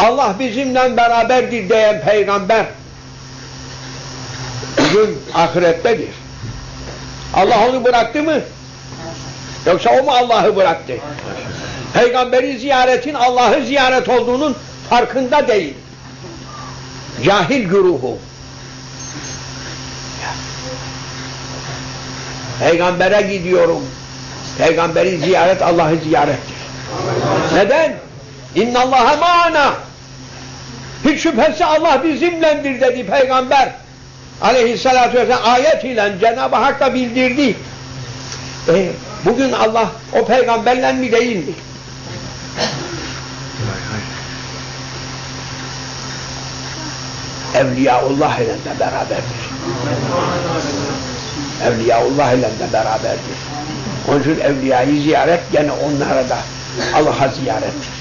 Allah bizimle beraberdir diyen peygamber bugün ahirettedir. Allah onu bıraktı mı? Yoksa o mu Allah'ı bıraktı? Peygamberi ziyaretin Allah'ı ziyaret olduğunun farkında değil. Cahil güruhu. Peygambere gidiyorum. Peygamberi ziyaret Allah'ı ziyarettir. Neden? İnna Allah'a ma'ana. Şüphesi Allah bizimlendir dedi peygamber. Aleyhissalatü vesselam ayet ile Cenab-ı Hak da bildirdi. E, bugün Allah o peygamberle mi değil mi? Evliyaullah ile de beraberdir. Evliyaullah ile de beraberdir. Onun için evliyayı ziyaret gene onlara da Allah'a ziyarettir.